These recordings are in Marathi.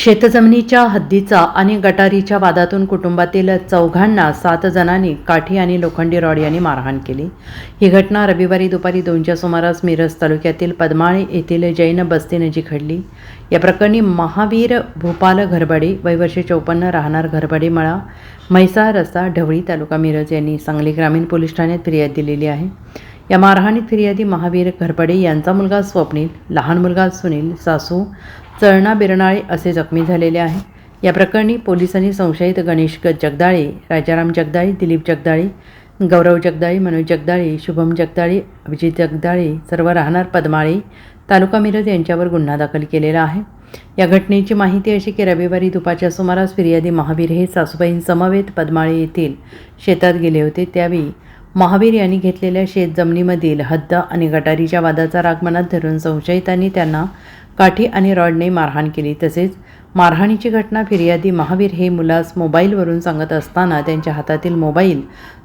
शेतजमिनीच्या हद्दीचा आणि गटारीच्या वादातून कुटुंबातील चौघांना सात जणांनी काठी आणि लोखंडी रॉड यांनी मारहाण केली. ही घटना रविवारी दुपारी दोनच्या सुमारास मिरज तालुक्यातील पद्माळे येथील जैन बस्तीनजीक घडली. या प्रकरणी महावीर भूपाल घरबडे वयवर्षे चौपन्न राहणार घरबडे मळा म्हैसाळ रस्ता ढवळी तालुका मिरज यांनी सांगली ग्रामीण पोलीस ठाण्यात फिर्याद दिलेली आहे. या मारहाणीत फिर्यादी महावीर घरपडे यांचा मुलगा स्वप्नील लहान मुलगा सुनील सासू चळणा बिरणाळे असे जखमी झालेले आहे. या प्रकरणी पोलिसांनी संशयित गणेश जगदाळे राजाराम जगदाळे दिलीप जगदाळे गौरव जगदाळे मनोज जगदाळे शुभम जगदाळे अभिजित जगदाळे सर्व राहणार पद्माळे तालुका मिरज यांच्यावर गुन्हा दाखल केलेला आहे. या घटनेची माहिती अशी की रविवारी दुपारच्या सुमारास फिर्यादी महावीर हे सासूबाईंसमवेत पद्माळे येथील शेतात गेले होते. त्यावेळी महावीर यांनी घेतलेल्या शेत जमिनीमधील हद्द आणि गटारीच्या वादाचा राग मनात धरून संशयितांनी त्यांना काठी आणि रॉडने मारहाण केली. तसेच मारहाणीची घटना फिर्यादी महावीर हे मुलास मोबाईलवरून सांगत असताना त्यांच्या हातातील मोबाईल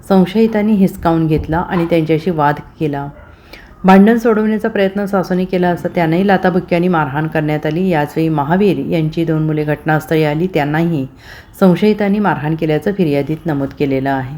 संशयितांनी हिसकावून घेतला आणि त्यांच्याशी वाद केला. भांडण सोडवण्याचा प्रयत्न सासूने केला असता त्यांनाही लाताबुक्क्यांनी मारहाण करण्यात आली. याचवेळी महावीर यांची दोन मुले घटनास्थळी आली. त्यांनाही संशयितांनी मारहाण केल्याचं फिर्यादीत नमूद केलेलं आहे.